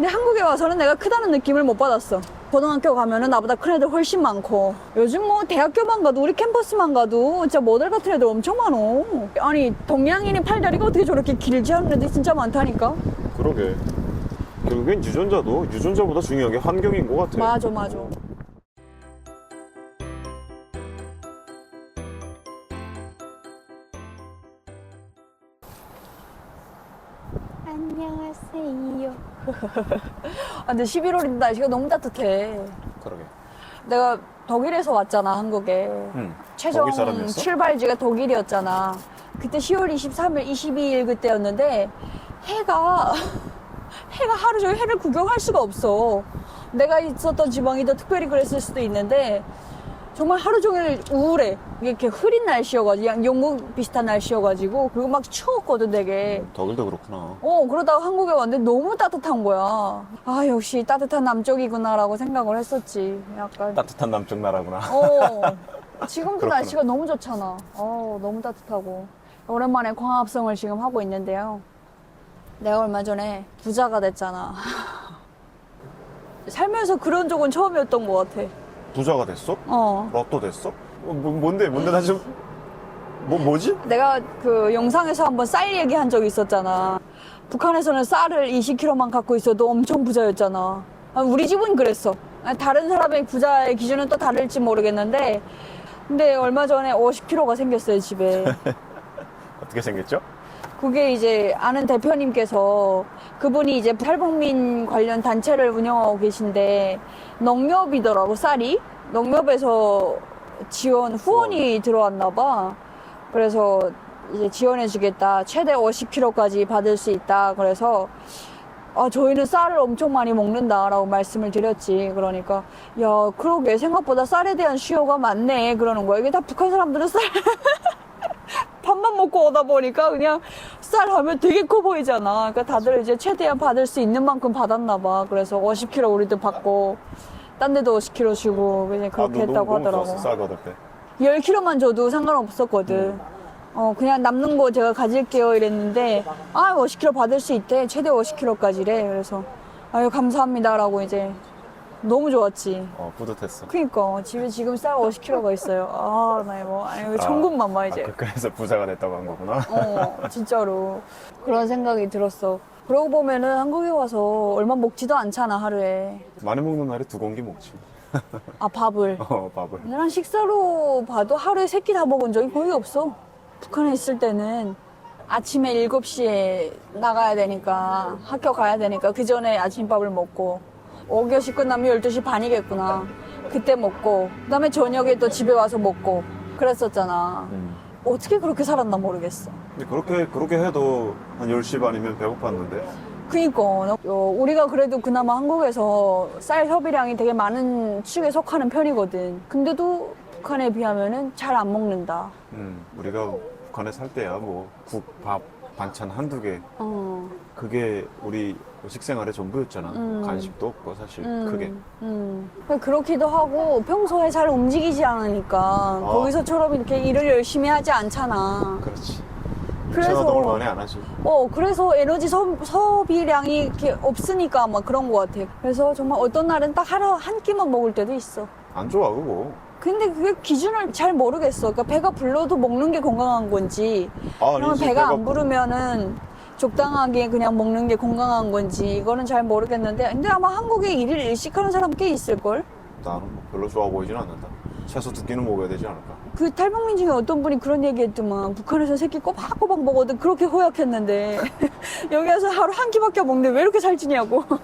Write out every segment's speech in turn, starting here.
근데 한국에 와서는 내가 크다는 느낌을 못 받았어. 고등학교 가면은 나보다 큰 애들 훨씬 많고 요즘 뭐 대학교만 가도 우리 캠퍼스만 가도 진짜 모델 같은 애들 엄청 많어. 아니 동양인이 팔다리가 어떻게 저렇게 길지 않은 애들이 진짜 많다니까. 그러게. 결국엔 유전자도 유전자보다 중요한 게 환경인 것 같아. 맞아 맞아. 하세요. 아, 근데 11월인데 날씨가 너무 따뜻해. 그러게. 내가 독일에서 왔잖아, 한국에. 응. 최종 독일 사람이었어? 출발지가 독일이었잖아. 그때 10월 23일, 22일 그때였는데 해가 해가 하루 종일 해를 구경할 수가 없어. 내가 있었던 지방이 더 특별히 그랬을 수도 있는데 정말 하루 종일 우울해. 이렇게 흐린 날씨여가지고 영국 비슷한 날씨여가지고 그리고 막 추웠거든 되게. 독일도 그렇구나. 어 그러다가 한국에 왔는데 너무 따뜻한 거야. 아 역시 따뜻한 남쪽이구나라고 생각을 했었지. 약간 따뜻한 남쪽 나라구나. 어, 지금도 그렇구나. 날씨가 너무 좋잖아. 어, 너무 따뜻하고. 오랜만에 광합성을 지금 하고 있는데요. 내가 얼마 전에 부자가 됐잖아. 살면서 그런 적은 처음이었던 것 같아. 부자가 됐어? 어. 로또 됐어? 어, 뭐, 뭔데? 뭔데? 나 지금 뭐 뭐지? 내가 그 영상에서 한번 쌀 얘기한 적이 있었잖아. 북한에서는 쌀을 20kg만 갖고 있어도 엄청 부자였잖아. 아, 우리 집은 그랬어. 아, 다른 사람의 부자의 기준은 또 다를지 모르겠는데, 근데 얼마 전에 50kg가 생겼어요, 집에. 어떻게 생겼죠? 그게 이제 아는 대표님께서 그분이 이제 탈북민 관련 단체를 운영하고 계신데 농협이더라고 쌀이 농협에서 지원 후원이 들어왔나 봐. 그래서 이제 지원해 주겠다. 최대 50kg까지 받을 수 있다. 그래서 아, 저희는 쌀을 엄청 많이 먹는다라고 말씀을 드렸지. 그러니까, 야, 그러게, 생각보다 쌀에 대한需要가 많네. 그러는 거야. 이게 다 북한 사람들은 쌀, 밥만 먹고 오다 보니까 그냥 쌀 하면 되게 커 보이잖아. 그러니까 다들 이제 최대한 받을 수 있는 만큼 받았나 봐. 그래서 50kg 우리도 받고, 딴 데도 50kg 주고, 그냥 그렇게 했다고 하더라고. 좋았어, 쌀 받을 때. 10kg만 줘도 상관없었거든. 어, 그냥 남는 거 제가 가질게요 이랬는데, 아, 50kg 받을 수 있대. 최대 50kg까지래. 그래서, 아유, 감사합니다라고 이제, 너무 좋았지. 어, 뿌듯했어. 그니까, 집에 지금 쌀 50kg가 있어요. 아, 나 이거, 아유, 천국만 봐, 이제. 아, 그- 그래서 부자가 됐다고 한 거구나. 어, 진짜로. 그런 생각이 들었어. 그러고 보면은 한국에 와서 얼마 먹지도 않잖아, 하루에. 많이 먹는 날에 두 공기 먹지. 아, 밥을. 어, 밥을. 난 식사로 봐도 하루에 세 끼 다 먹은 적이 거의 없어. 북한에 있을 때는 아침에 7시에 나가야 되니까, 학교 가야 되니까 그 전에 아침밥을 먹고, 5교시 끝나면 12시 반이겠구나. 그때 먹고, 그 다음에 저녁에 또 집에 와서 먹고, 그랬었잖아. 음. 어떻게 그렇게 살았나 모르겠어. 근데 그렇게 그렇게 해도 한 10시 반이면 배고팠는데. 그니까 어, 우리가 그래도 그나마 한국에서 쌀 소비량이 되게 많은 축에 속하는 편이거든. 근데도 북한에 비하면은 잘 안 먹는다. 음, 우리가 북한에 살 때야 뭐 국, 밥, 반찬 한두 개 어, 그게 우리 식생활의 전부였잖아. 음. 간식도 없고 사실 음, 크게. 음. 그렇기도 하고 평소에 잘 움직이지 않으니까 아. 거기서처럼 이렇게 일을 열심히 하지 않잖아. 그렇지. 그래서- 체화동을 많이 안 하지. 어, 그래서 에너지 소, 소비량이 이렇게 없으니까 아마 그런 것 같아. 그래서 정말 어떤 날은 딱 하루 한 끼만 먹을 때도 있어. 안 좋아 그거. 근데 그게 기준을 잘 모르겠어. 그러니까 배가 불러도 먹는 게 건강한 건지, 아, 그러면 아니지, 배가 안 배가 부르면은 적당하게 그냥 먹는 게 건강한 건지, 이거는 잘 모르겠는데, 근데 아마 한국에 일일 일식하는 사람 꽤 있을 걸? 나는 뭐 별로 좋아 보이진 않는다. 채소 두 끼는 먹어야 되지 않을까? 그 탈북민 중에 어떤 분이 그런 얘기 했더만, 북한에서 새끼 꼬박꼬박 먹어도 그렇게 허약했는데, 여기 와서 하루 한 끼밖에 먹는데 왜 이렇게 살찌냐고.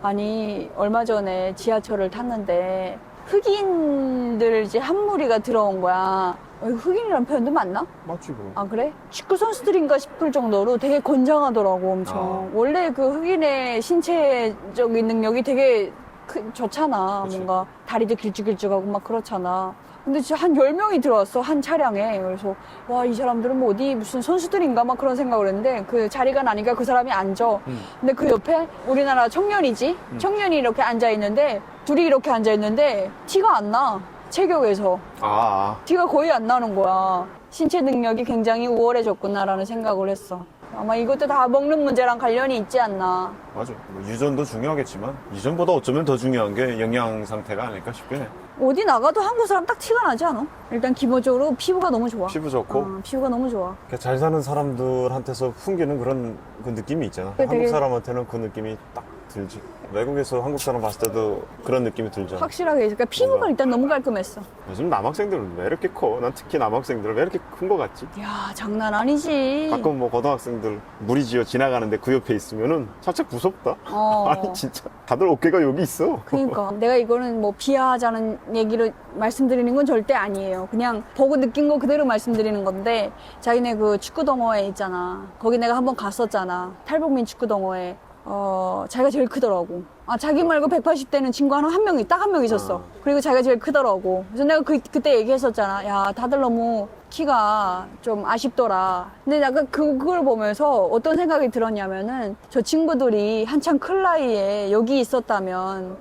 아니, 얼마 전에 지하철을 탔는데, 흑인들 이제 한 무리가 들어온 거야. 어, 흑인이라는 표현도 맞나? 맞지 그럼. 아 그래? 축구 선수들인가 싶을 정도로 되게 건장하더라고 엄청. 아. 원래 그 흑인의 신체적인 능력이 되게 크- 좋잖아. 그치. 뭔가 다리도 길쭉길쭉하고 막 그렇잖아. 근데 진짜 한 10명이 들어왔어, 한 차량에. 그래서, 와, 이 사람들은 뭐 어디 무슨 선수들인가 막 그런 생각을 했는데, 그 자리가 나니까 그 사람이 앉아. 음. 근데 그 옆에 우리나라 청년이지? 청년이 이렇게 앉아있는데, 둘이 이렇게 앉아있는데, 티가 안 나. 체격에서. 아, 아. 티가 거의 안 나는 거야. 신체 능력이 굉장히 우월해졌구나라는 생각을 했어. 아마 이것도 다 먹는 문제랑 관련이 있지 않나. 맞아. 뭐 유전도 중요하겠지만 유전보다 어쩌면 더 중요한 게 영양 상태가 아닐까 싶긴 해. 어디 나가도 한국 사람 딱 티가 나지 않아? 일단 기본적으로 피부가 너무 좋아. 피부 좋고 어, 피부가 너무 좋아. 그잘 사는 사람들한테서 풍기는 그런 그 느낌이 있잖아. 그게 한국 되게- 사람한테는 그 느낌이 딱 들지. 외국에서 한국 사람 봤을 때도 그런 느낌이 들잖아. 확실하게. 그러니까 피부가. 일단 너무 깔끔했어. 요즘 남학생들은 왜 이렇게 커? 난 특히 남학생들은 왜 이렇게 큰 거 같지? 이야, 장난 아니지. 가끔 뭐 고등학생들 무리 지어 지나가는데 그 옆에 있으면은 살짝 무섭다. 어. 아니 진짜 다들 어깨가 여기 있어. 그러니까 내가 이거는 뭐 비하하자는 얘기를 말씀드리는 건 절대 아니에요. 그냥 보고 느낀 거 그대로 말씀드리는 건데 자기네 그 축구 동호회 있잖아. 거기 내가 한번 갔었잖아. 탈북민 축구 동호회. 어, 자기가 제일 크더라고. 아, 자기 말고 180대는 친구 하나 한 명이, 딱 한 명 있었어. 어. 그리고 자기가 제일 크더라고. 그래서 내가 그, 그때 얘기했었잖아. 야, 다들 너무 키가 좀 아쉽더라. 근데 약간 그, 그걸 보면서 어떤 생각이 들었냐면은 저 친구들이 한창 클 나이에 여기 있었다면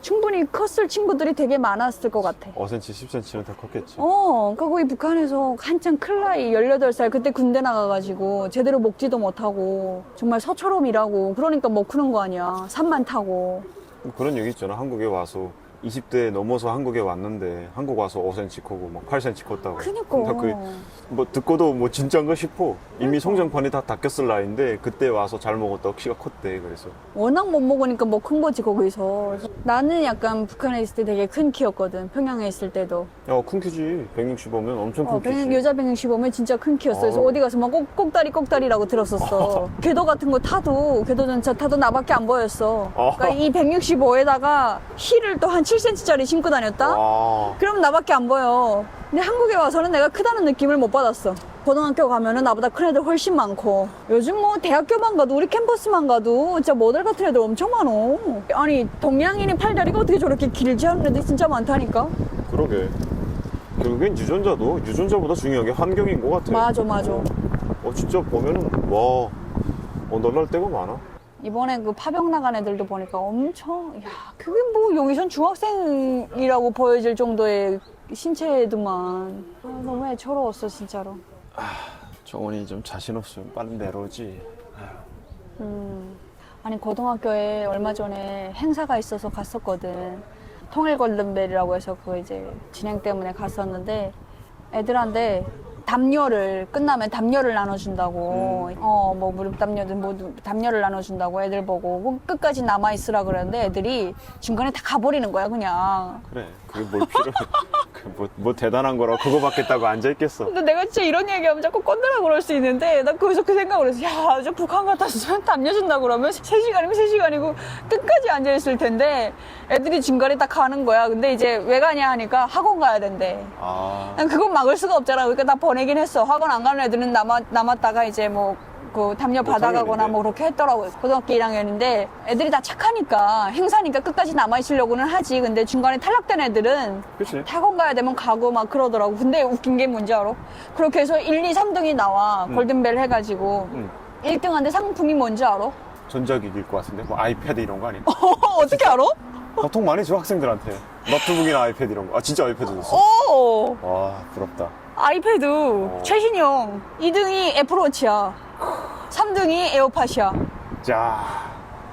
충분히 컸을 친구들이 되게 많았을 것 같아. 5cm, 10cm는 더 컸겠지. 어, 그러니까 거기 북한에서 한창 클 나이 18살 그때 군대 나가가지고 제대로 먹지도 못하고 정말 서처럼 일하고 그러니까 못 크는 거 아니야. 산만 타고. 그런 얘기 있잖아. 한국에 와서 20대 넘어서 한국에 왔는데 한국 와서 5cm 크고 막 8cm 컸다고. 그니까. 나 그, 뭐 듣고도 뭐 진짜인가 싶어. 이미 성장판이 다 닦였을 나이인데 그때 와서 잘 먹었다고 키가 컸대. 그래서 워낙 못 먹으니까 뭐 큰 거지 거기서. 나는 약간 북한에 있을 때 되게 큰 키였거든. 평양에 있을 때도. 야, 큰 키지. 165면 엄청 큰 어, 키지. 백- 여자 165면 진짜 큰 키였어. 그래서 어. 어디 가서 막 꼭, 꼭다리 꼭다리라고 들었었어. 궤도 같은 거 타도 궤도 전차 타도 나밖에 안 보였어. 어. 그러니까 이 165에다가 힐을 또한 7cm짜리 신고 다녔다? 와. 그럼 나밖에 안 보여. 근데 한국에 와서는 내가 크다는 느낌을 못 받았어. 고등학교 가면은 나보다 큰 애들 훨씬 많고. 요즘 뭐 대학교만 가도 우리 캠퍼스만 가도 진짜 모델 같은 애들 엄청 많어. 아니 동양인이 팔다리가 어떻게 저렇게 길지 않은 애들이 진짜 많다니까. 그러게. 결국엔 유전자도 유전자보다 중요한 게 환경인 것 같아. 맞아, 맞아. 어, 어, 진짜 보면은 와, 어, 놀랄 때가 많아. 이번에 그 파병 나간 애들도 보니까 엄청 야 그게 뭐 여기선 중학생이라고 보여질 정도의 신체더만. 아, 너무 애처로웠어 진짜로. 정원이 좀 자신 없으면 빨리 내려오지. 음. 아니 고등학교에 얼마 전에 행사가 있어서 갔었거든. 통일 골든벨이라고 해서 그 이제 진행 때문에 갔었는데 애들한테 담요를 끝나면 담요를 나눠준다고 어 뭐 무릎 담요든 뭐 담요를 나눠준다고 애들 보고 꼭 끝까지 남아 있으라 그러는데 애들이 중간에 다 가버리는 거야 그냥 그래. 그게 뭘 필요해. 그뭐 뭐 대단한 거라 그거 받겠다고 앉아있겠어. 근데 내가 진짜 이런 얘기하면 자꾸 꼰대라 그럴 수 있는데 나 거기서 그 생각을 했어 야 저 북한 같았으면 담요준다 그러면 3시간이면 3시간이고 끝까지 앉아있을 텐데 애들이 중간에 딱 가는 거야 근데 이제 왜 가냐 하니까 학원 가야 된대 아. 난 그건 막을 수가 없잖아. 그러니까 나 보내긴 했어. 학원 안 가는 애들은 남아, 남았다가 이제 뭐, 그 담요 뭐 받아가거나 뭐 그렇게 했더라고요. 고등학교 1학년인데 애들이 다 착하니까 행사니까 끝까지 남아있으려고는 하지. 근데 중간에 탈락된 애들은 그치. 학원 가야 되면 가고 막 그러더라고. 근데 웃긴 게 뭔지 알아? 그렇게 해서 1, 2, 3등이 나와. 음. 골든벨 해가지고. 응. 1등한테 상품이 뭔지 알아? 전자기기일 것 같은데? 뭐 아이패드 이런 거 아니야? 어떻게 알아? 보통 많이 줘, 학생들한테. 노트북이나 아이패드 이런 거. 아, 진짜 아이패드 줬어? 오! 와, 부럽다. 아이패드 어. 최신형 2등이 애플워치야 3등이 에어팟이야 자,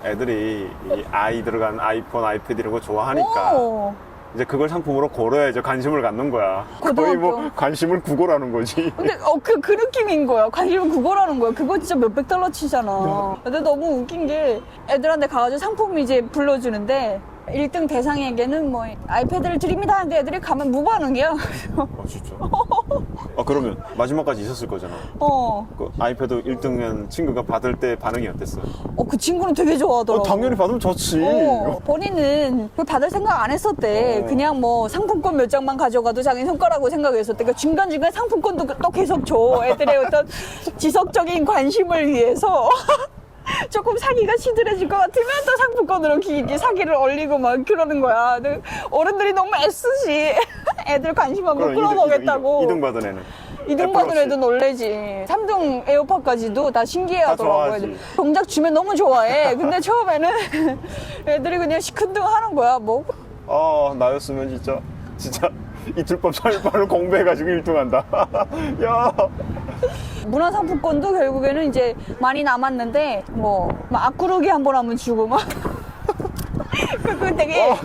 애들이 이 아이 들어간 아이폰, 아이패드 이런 거 좋아하니까 오. 이제 그걸 상품으로 고려해야죠. 관심을 갖는 거야. 거의 고등학교. 뭐 관심을 구걸하는 거지. 근데 어, 그, 그 느낌인 거야 관심은 그거라는 거야 그거 진짜 몇백 달러 치잖아 근데 너무 웃긴 게 애들한테 가가지고 상품 이제 불러주는데 1등 대상에게는 뭐 아이패드를 드립니다 하는데 애들이 가면 무반응이야 아, 진짜. 아, 그러면 마지막까지 있었을 거잖아. 어, 그 아이패드 1등은 친구가 받을 때 반응이 어땠어? 어, 그 친구는 되게 좋아하더라고 어, 당연히 받으면 좋지. 어, 본인은 그걸 받을 생각 안 했었대. 어. 그냥 뭐 상품권 몇 장만 가져가도 자기 손가락으로 생각했었대. 그러니까 중간중간 상품권도 또 계속 줘. 애들의 어떤 지속적인 관심을 위해서. 조금 사기가 시들해질 것 같으면 또 상품권으로 기, 기- 사기를 올리고 막 그러는 거야. 근데 어른들이 너무 애쓰지. 애들 관심 한번 끌어보겠다고. 2등 받은 애는. 2등 받은. 애도 놀래지. 3등 에어팟까지도 다 신기해 다 하더라고. 좋아하지. 애들. 동작 주면 너무 좋아해. 근데 처음에는 애들이 그냥 시큰둥 하는 거야. 뭐. 아, 나였으면 진짜, 진짜 이틀 밤 3일 밤을 공부해가지고 1등 한다. 야, 문화상품권도 결국에는 이제 많이 남았는데 뭐, 막 앞구르기 한 번 하면 주고 막. 그 되게 어,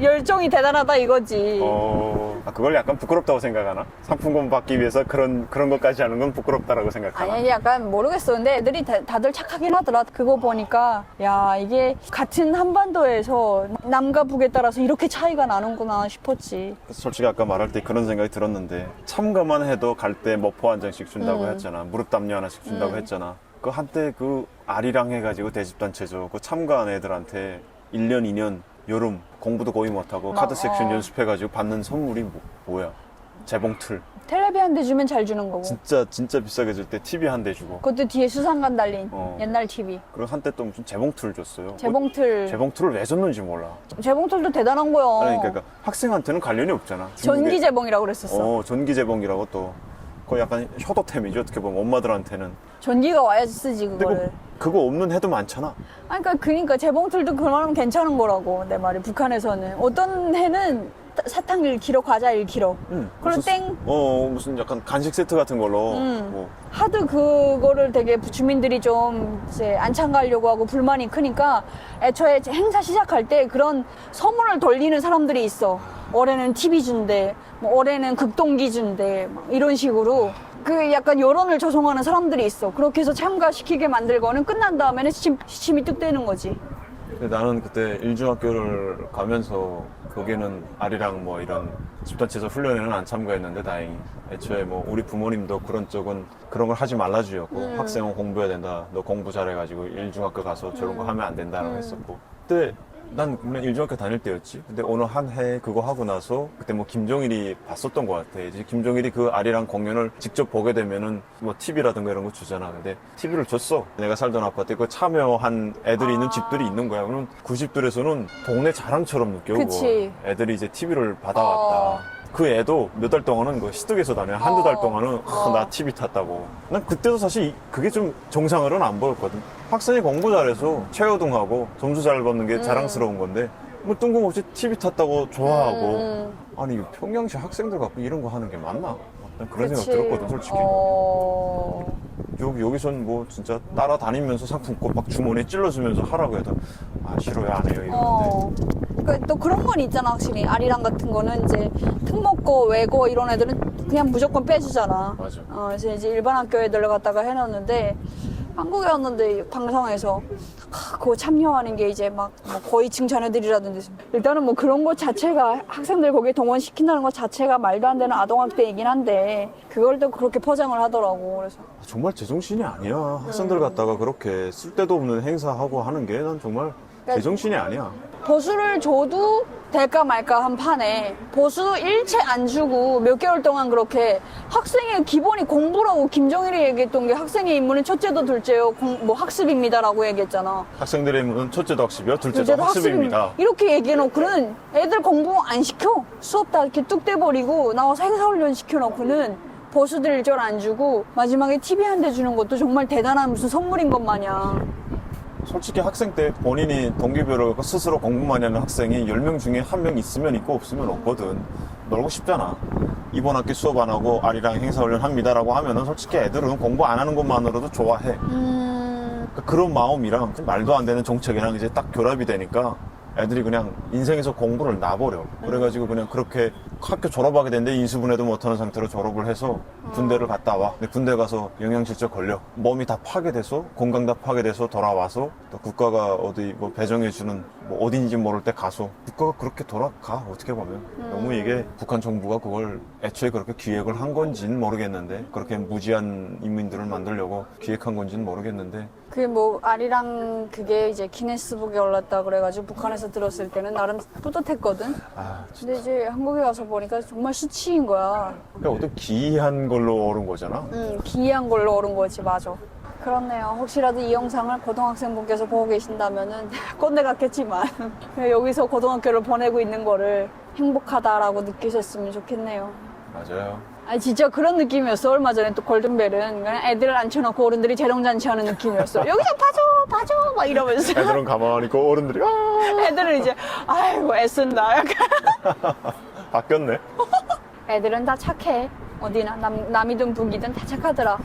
열정이 대단하다 이거지. 어, 아, 그걸 약간 부끄럽다고 생각하나? 상품권 받기 위해서 그런, 그런 것까지 하는 건 부끄럽다라고 생각하나? 아니 약간 모르겠어. 근데 애들이 다, 다들 착하긴 하더라. 그거 보니까 야 이게 같은 한반도에서 남과 북에 따라서 이렇게 차이가 나는구나 싶었지. 솔직히 아까 말할 때 그런 생각이 들었는데 참가만 해도 갈 때 머포 한 장씩 준다고 음. 했잖아 무릎 담요 하나씩 준다고 했잖아 그 한때 그 아리랑 해가지고 대집단체죠 그 참가한 애들한테 1년 2년 여름 공부도 거의 못하고 카드 어. 섹션 연습해가지고 받는 선물이 뭐, 야 재봉틀 텔레비 한 대 주면 잘 주는 거고. 진짜 진짜 비싸게 줄 때 TV 한 대 주고 그것도 뒤에 수상관 달린 어. 옛날 TV. 그리고 한때 또 무슨 재봉틀 줬어요 재봉틀. 어, 재봉틀을 왜 줬는지 몰라 재봉틀도 대단한 거야. 아니, 그러니까 학생한테는 관련이 없잖아 전기 재봉이라고 그랬었어. 어, 전기 재봉이라고 또 거의 약간 효도템이죠 어떻게 보면 엄마들한테는 전기가 와야지 쓰지 근데 그거를. 그거, 없는 해도 많잖아 아니, 그러니까, 그러니까 재봉틀도 그만하면 괜찮은 거라고 내 말이 북한에서는 어떤 해는 타- 사탕 1kg, 과자 1kg. 응. 무슨- 땡 어 무슨 약간 간식 세트 같은 걸로 음. 뭐 하도 그거를 되게 주민들이 좀 이제 안 참가하려고 하고 불만이 크니까 애초에 행사 시작할 때 그런 소문을 돌리는 사람들이 있어. 올해는 TV 준대, 뭐 올해는 극동기 준대, 막 이런 식으로 그 약간 여론을 조성하는 사람들이 있어. 그렇게 해서 참가시키게 만들고는 끝난 다음에는 시침, 시침이 뚝 떼는 거지. 근데 나는 그때 일중학교를 가면서 거기는 아리랑 뭐 이런 집단체에서 훈련에는 안 참가했는데 다행히 애초에 뭐 우리 부모님도 그런 쪽은 그런 걸 하지 말라 주였고 음. 학생은 공부해야 된다 너 공부 잘해가지고 일중학교 가서 저런 음. 거 하면 안 된다라고 했었고 그때 난 그냥 일중학교 다닐 때였지 근데 어느 한 해 그거 하고 나서 그때 뭐 김종일이 봤었던 것 같아 이제 김종일이 그 아리랑 공연을 직접 보게 되면은 뭐 TV라든가 이런 거 주잖아 근데 TV를 줬어 내가 살던 아파트에 그 참여한 애들이 있는 아. 집들이 있는 거야 그러면 그 집들에서는 동네 자랑처럼 느껴. 그치. 애들이 이제 TV를 받아왔다 어. 그 애도 몇 달 동안은 그 시댁에서 다녀 한두 달 어. 동안은 아, 어. 나 TV 탔다고 난 그때도 사실 이- 그게 좀 정상으로는 안 보였거든 학생이 공부 잘해서 최우등하고 점수 잘 받는 게 자랑스러운 건데 뭐 뜬금없이 TV 탔다고 좋아하고 음, 아니 이거 평양시 학생들 갖고 이런 거 하는 게 맞나? 난 그런 그치. 생각 들었거든 솔직히 어... 여기, 여기선 뭐 진짜 따라다니면서 상품권 막 주머니에 찔러주면서 하라고 해도 아 싫어요 안 해요 이러는데 어. 그, 또 그런 건 있잖아, 확실히. 아리랑 같은 거는 이제 특목고, 외고 이런 애들은 그냥 무조건 빼주잖아. 맞아. 어, 그래서 이제 일반 학교 애들 갖다가 해놨는데, 한국에 왔는데 방송에서 하, 그거 참여하는 게 이제 막 뭐 거의 칭찬해드리라던데 일단은 뭐 그런 것 자체가 학생들 거기에 동원시킨다는 것 자체가 말도 안 되는 아동학대이긴 한데 그걸 또 그렇게 포장을 하더라고 그래서. 정말 제정신이 아니야. 음. 학생들 갖다가 그렇게 쓸데도 없는 행사하고 하는 게 난 정말 제정신이 아니야. 보수를 줘도 될까 말까 한 판에 보수 일체 안 주고 몇 개월 동안 그렇게 학생의 기본이 공부라고 김정일이 얘기했던 게 학생의 임무는 첫째도 둘째요. 공- 뭐 학습입니다라고 얘기했잖아. 학생들의 임무는 첫째도 학습이요? 둘째도 둘째도 학습입니다. 이렇게 얘기해놓고는 애들 공부 안 시켜? 수업 다 이렇게 뚝 떼버리고 나와서 행사훈련 시켜놓고는 보수들 일절 안 주고 마지막에 TV 한 대 주는 것도 정말 대단한 무슨 선물인 것 마냥 솔직히 학생 때 본인이 동기별로 스스로 공부만 하는 학생이 10명 중에 한 명 있으면 있고 없으면 없거든. 놀고 싶잖아. 이번 학기 수업 안 하고 아리랑 행사 훈련 합니다라고 하면은 솔직히 애들은 공부 안 하는 것만으로도 좋아해. 음... 그러니까 그런 마음이랑 말도 안 되는 정책이랑 이제 딱 결합이 되니까 애들이 그냥 인생에서 공부를 놔버려. 그래가지고 그냥 그렇게 학교 졸업하게 됐는데 인수분해도 못하는 상태로 졸업을 해서 군대를 갔다 와. 근데 군대 가서 영양실조 걸려. 몸이 다 파괴돼서 건강 다 파괴돼서 돌아와서 또 국가가 어디 뭐 배정해주는 뭐 어딘지 모를 때 가서 국가가 그렇게 돌아가 어떻게 보면 너무 이게 북한 정부가 그걸 애초에 그렇게 기획을 한 건지는 모르겠는데 그렇게 무지한 인민들을 만들려고 기획한 건지는 모르겠는데 그게 뭐 아리랑 그게 이제 기네스북에 올랐다 그래가지고 북한에서 들었을 때는 나름 뿌듯했거든. 아 근데 이제 한국에 와서 보니까 정말 수치인 거야. 그러니까 어떤 기이한 걸로 오른 거잖아. 응, 기이한 걸로 오른 거지, 맞아. 그렇네요. 혹시라도 이 영상을 고등학생분께서 보고 계신다면은 꼰대 같겠지만 여기서 고등학교를 보내고 있는 거를 행복하다라고 느끼셨으면 좋겠네요. 맞아요. 아니 진짜 그런 느낌이었어. 얼마 전에 또 골든벨은 그냥 애들을 앉혀놓고 어른들이 재롱잔치 하는 느낌이었어. 여기서 봐줘, 봐줘 막 이러면서. 애들은 가만히 있고 어른들이 아 애들은 이제 아이고 애쓴다 약간 바뀌었네. 애들은 다 착해 어디나 남, 남이든 북이든 다 착하더라